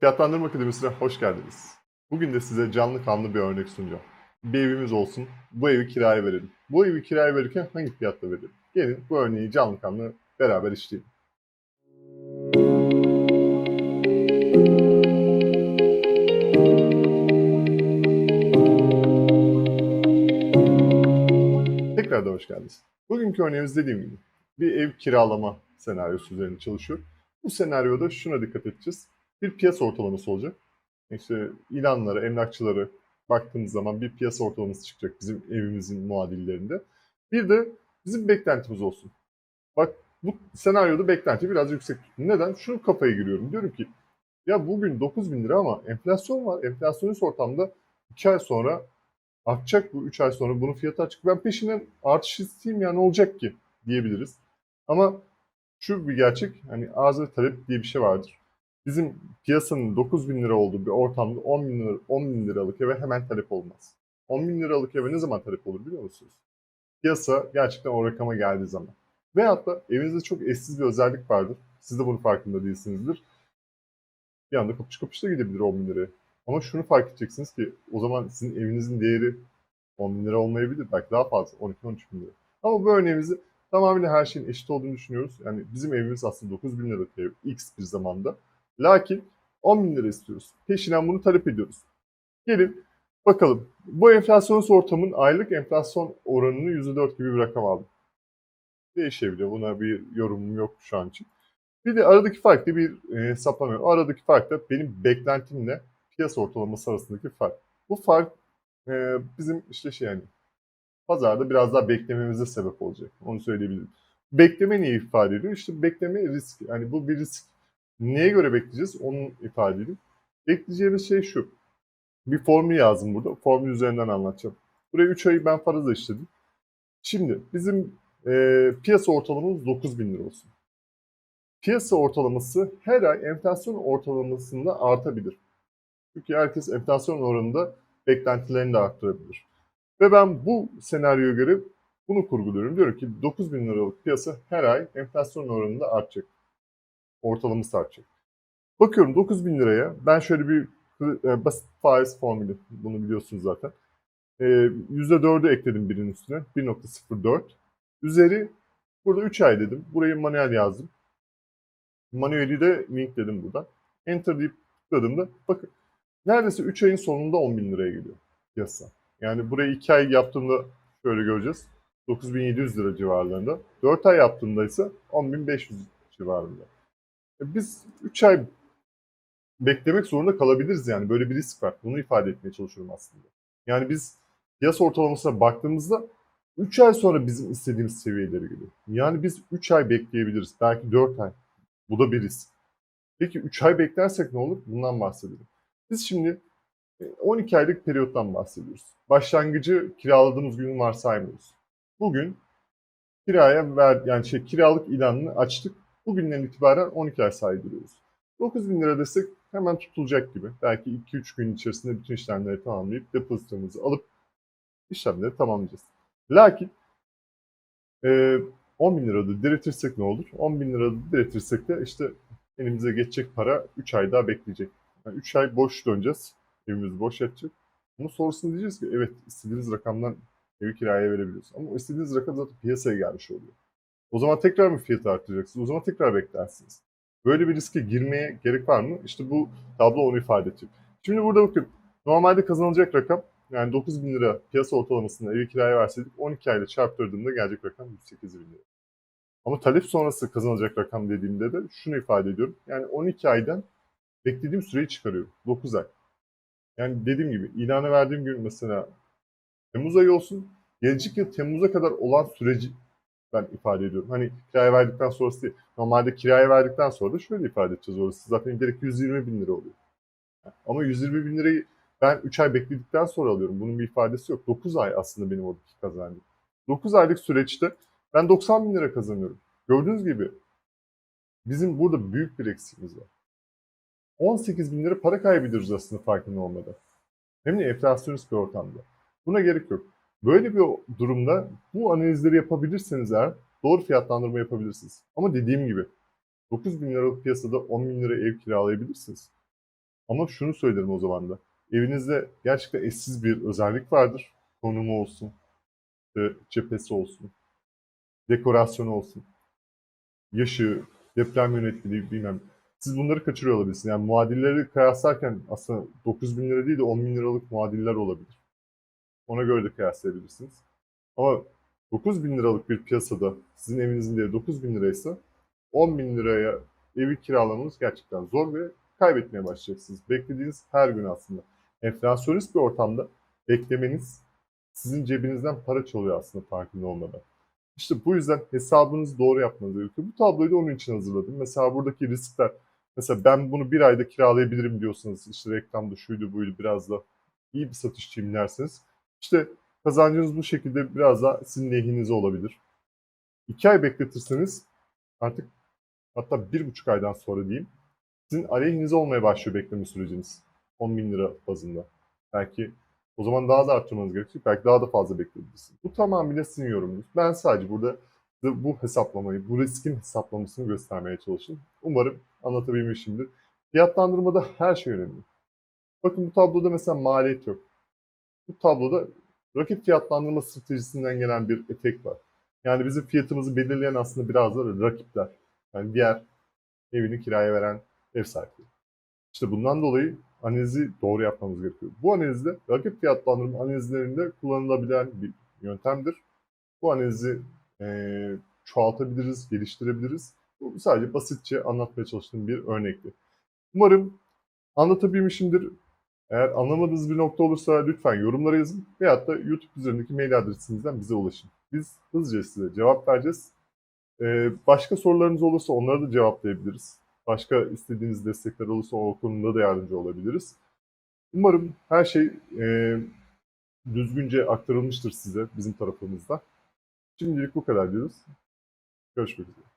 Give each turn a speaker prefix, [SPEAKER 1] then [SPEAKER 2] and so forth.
[SPEAKER 1] Fiyatlandırma Akademisi'ne hoş geldiniz. Bugün de size canlı kanlı bir örnek sunacağım. Bir evimiz olsun, bu evi kiraya verelim. Bu evi kiraya verirken hangi fiyatla verelim? Gelin bu örneği canlı kanlı beraber işleyelim. Tekrar da hoş geldiniz. Bugünkü örneğimiz dediğim gibi bir ev kiralama senaryosu üzerine çalışıyor. Bu senaryoda şuna dikkat edeceğiz. Bir piyasa ortalaması olacak. İşte ilanlara, emlakçılara baktığımız zaman bir piyasa ortalaması çıkacak bizim evimizin muadillerinde. Bir de bizim beklentimiz olsun. Bak bu senaryoda beklenti biraz yüksek. Neden? Şu kafaya giriyorum. Diyorum ki ya bugün 9 bin lira ama enflasyon var. Enflasyonist ortamda 2 ay sonra artacak bu 3 ay sonra bunun fiyatı açık. Ben peşinden artış isteyeyim ya ne olacak ki diyebiliriz. Ama şu bir gerçek hani arz ve talep diye bir şey vardır. Bizim piyasanın 9 bin lira olduğu bir ortamda 10 bin, lira, 10 bin liralık eve hemen talep olmaz. 10 bin liralık eve ne zaman talep olur biliyor musunuz? Piyasa gerçekten o rakama geldiği zaman. Veyahut da evinizde çok eşsiz bir özellik vardır. Siz de bunun farkında değilsinizdir. Bir anda kapış kapışta gidebilir 10 bin liraya. Ama şunu fark edeceksiniz ki o zaman sizin evinizin değeri 10 bin lira olmayabilir. Belki daha fazla 12-13 bin lira. Ama bu örneğimizi tamamıyla her şeyin eşit olduğunu düşünüyoruz. Yani bizim evimiz aslında 9 bin liralık ev X bir zamanda. Lakin 10 bin lira istiyoruz. Peşinden bunu talep ediyoruz. Gelin bakalım. Bu enflasyonist ortamın aylık enflasyon oranını %4 gibi bir rakam aldım. Değişebiliyor. Buna bir yorumum yok şu an için. Bir de aradaki fark da bir e, hesaplama. O aradaki fark da benim beklentimle piyasa ortalaması arasındaki fark. Bu fark e, bizim işte şey yani pazarda biraz daha beklememize sebep olacak. Onu söyleyebilirim. Bekleme neyi ifade ediyor? İşte bekleme risk. Yani bu bir risk. Neye göre bekleyeceğiz? Onu ifade edeyim. Bekleyeceğimiz şey şu. Bir formül yazdım burada. Formül üzerinden anlatacağım. Buraya 3 ayı ben faraza işledim. Şimdi bizim e, piyasa ortalamamız 9 bin lira olsun. Piyasa ortalaması her ay enflasyon ortalamasında artabilir. Çünkü herkes enflasyon oranında beklentilerini de arttırabilir. Ve ben bu senaryoya göre bunu kurguluyorum. Diyorum ki 9 bin liralık piyasa her ay enflasyon oranında artacak. Ortalaması artacak. Bakıyorum 9 bin liraya ben şöyle bir e, basit faiz formülü bunu biliyorsunuz zaten. E, %4'ü ekledim birinin üstüne. 1.04. Üzeri burada 3 ay dedim. Burayı manuel yazdım. Manueli de linkledim buradan. Enter deyip tıkladığımda bakın neredeyse 3 ayın sonunda 10 bin liraya geliyor piyasa. Yani burayı 2 ay yaptığımda şöyle göreceğiz. 9700 lira civarlarında. 4 ay yaptığımda ise 10.500 civarında. E Biz 3 ay beklemek zorunda kalabiliriz yani. Böyle bir risk var. Bunu ifade etmeye çalışıyorum aslında. Yani biz piyasa ortalamasına baktığımızda 3 ay sonra bizim istediğimiz seviyelere geliyor. Yani biz 3 ay bekleyebiliriz. Belki 4 ay. Bu da bir risk. Peki 3 ay beklersek ne olur? Bundan bahsedelim. Biz şimdi 12 aylık periyottan bahsediyoruz. Başlangıcı kiraladığımız gün varsaymıyoruz. Bugün kiraya ver, yani şey kiralık ilanını açtık. Bugünden itibaren 12 ay saydırıyoruz. 9 bin lira desek hemen tutulacak gibi. Belki 2-3 gün içerisinde bütün işlemleri tamamlayıp depozitomuzu alıp işlemleri tamamlayacağız. Lakin e, 10 bin lirada diretirsek ne olur? 10 bin lirada diretirsek de işte elimize geçecek para 3 ay daha bekleyecek. Yani 3 ay boş döneceğiz. Evimiz boş yatacak. Bunun sonrasında diyeceğiz ki evet istediğiniz rakamdan evi kiraya verebiliyoruz. Ama istediğiniz rakam zaten piyasaya gelmiş oluyor. O zaman tekrar mı fiyatı arttıracaksınız? O zaman tekrar beklersiniz. Böyle bir riske girmeye gerek var mı? İşte bu tablo onu ifade ediyor. Şimdi burada bakın. Normalde kazanılacak rakam yani 9 bin lira piyasa ortalamasında evi kiraya verseydik 12 ayla çarptırdığımda gelecek rakam 108 bin lira. Ama talep sonrası kazanılacak rakam dediğimde de şunu ifade ediyorum. Yani 12 aydan beklediğim süreyi çıkarıyorum. 9 ay. Yani dediğim gibi ilana verdiğim gün mesela Temmuz ayı olsun. Gelecek yıl Temmuz'a kadar olan süreci ben ifade ediyorum. Hani kiraya verdikten sonrası değil. Normalde kiraya verdikten sonra da şöyle ifade edeceğiz orası. Zaten direkt 120 bin lira oluyor. Ama 120 bin lirayı ben 3 ay bekledikten sonra alıyorum. Bunun bir ifadesi yok. 9 ay aslında benim oradaki kazancım. 9 aylık süreçte ben 90 bin lira kazanıyorum. Gördüğünüz gibi bizim burada büyük bir eksiğimiz var. 18 bin lira para kaybediyoruz aslında farkında olmadan. Hem de enflasyonist bir ortamda. Buna gerek yok. Böyle bir durumda bu analizleri yapabilirseniz eğer doğru fiyatlandırma yapabilirsiniz. Ama dediğim gibi 9 bin liralık piyasada 10 bin lira ev kiralayabilirsiniz. Ama şunu söylerim o zaman da. Evinizde gerçekten eşsiz bir özellik vardır. Konumu olsun, işte cephesi olsun, dekorasyonu olsun, yaşı, deprem yönetmeliği bilmem. Siz bunları kaçırıyor olabilirsiniz. Yani muadilleri kıyaslarken aslında 9 bin lira değil de 10 bin liralık muadiller olabilir. Ona göre de kıyaslayabilirsiniz. Ama 9 bin liralık bir piyasada sizin evinizin değeri 9 bin liraysa 10 bin liraya evi kiralamanız gerçekten zor ve kaybetmeye başlayacaksınız. Beklediğiniz her gün aslında. Enflasyonist bir ortamda beklemeniz sizin cebinizden para çalıyor aslında farkında olmadan. İşte bu yüzden hesabınızı doğru yapmanız gerekiyor. Bu tabloyu da onun için hazırladım. Mesela buradaki riskler, mesela ben bunu bir ayda kiralayabilirim diyorsanız, işte reklamda şuydu buydu biraz da iyi bir satışçıyım derseniz, işte kazancınız bu şekilde biraz daha sizin lehinize olabilir. İki ay bekletirseniz artık hatta bir buçuk aydan sonra diyeyim, sizin aleyhinize olmaya başlıyor bekleme süreciniz. 10 bin lira bazında. Belki o zaman daha da arttırmanız gerekiyor. Belki daha da fazla bekleyebilirsiniz. Bu tamamıyla sizin yorumunuz. Ben sadece burada bu hesaplamayı, bu riskin hesaplamasını göstermeye çalıştım. Umarım anlatabilmişimdir. Fiyatlandırmada her şey önemli. Bakın bu tabloda mesela maliyet yok. Bu tabloda rakip fiyatlandırma stratejisinden gelen bir etek var. Yani bizim fiyatımızı belirleyen aslında biraz da rakipler. Yani diğer evini kiraya veren ev sahipleri. İşte bundan dolayı analizi doğru yapmamız gerekiyor. Bu analizde rakip fiyatlandırma analizlerinde kullanılabilen bir yöntemdir. Bu analizi eee, çoğaltabiliriz, geliştirebiliriz. Bu sadece basitçe anlatmaya çalıştığım bir örnekti. Umarım anlatabilmişimdir. Eğer anlamadığınız bir nokta olursa lütfen yorumlara yazın veyahut da YouTube üzerindeki mail adresimizden bize ulaşın. Biz hızlıca size cevap vereceğiz. Ee, başka sorularınız olursa onlara da cevaplayabiliriz. Başka istediğiniz destekler olursa o konuda da yardımcı olabiliriz. Umarım her şey e, düzgünce aktarılmıştır size bizim tarafımızda. Şimdilik bu kadar diyoruz. Görüşmek üzere.